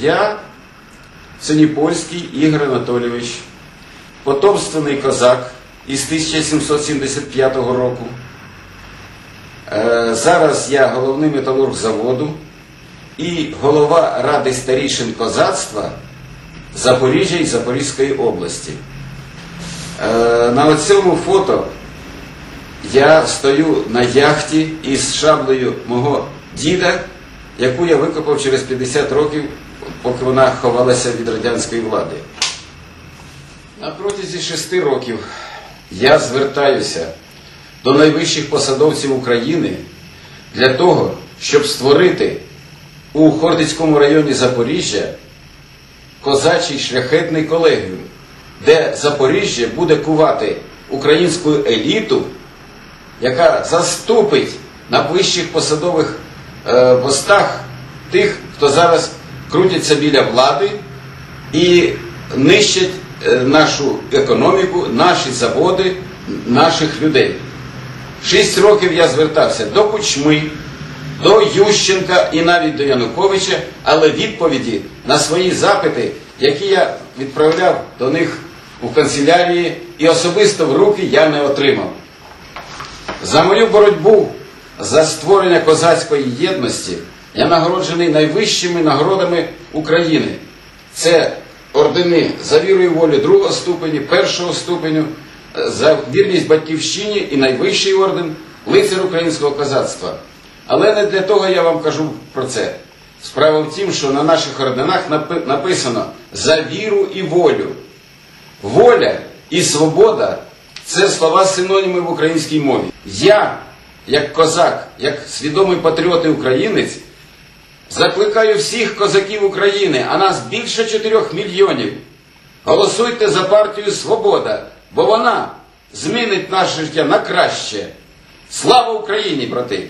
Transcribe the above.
Я Синіпольський Ігор Анатолійович, потомственний козак із 1775 року. Е, Зараз я головний металург заводу і голова Ради старішин козацтва Запоріжжя і Запорізької області. Е, На цьому фото я стою на яхті із шаблею мого діда, яку я викопав через 50 років, поки вона ховалася від радянської влади. На протязі шести років я звертаюся до найвищих посадовців України для того, щоб створити у Хортицькому районі Запоріжжя козачий шляхетний колегіум, де Запоріжжя буде кувати українську еліту, яка заступить на вищих посадових е, постах тих, хто зараз крутиться біля влади і нищать е, нашу економіку, наші заводи, наших людей. Шість років я звертався до Кучми, до Ющенка і навіть до Януковича, але відповіді на свої запити, які я відправляв до них у канцелярії і особисто в руки я не отримав. За мою боротьбу за створення козацької єдності я нагороджений найвищими нагородами України. Це ордени за віру і волю другого ступеню, першого ступеню, е, за вірність батьківщині і найвищий орден лицар українського козацтва. Але не для того я вам кажу про це. Справа в тім, що на наших орденах написано за віру і волю. Воля і свобода це слова синоніми в українській мові. Я, як козак, як свідомий патріот і українець, закликаю всіх козаків України, а нас більше 4 мільйонів. Голосуйте за партію Свобода, бо вона змінить наше життя на краще. Слава Україні, брати!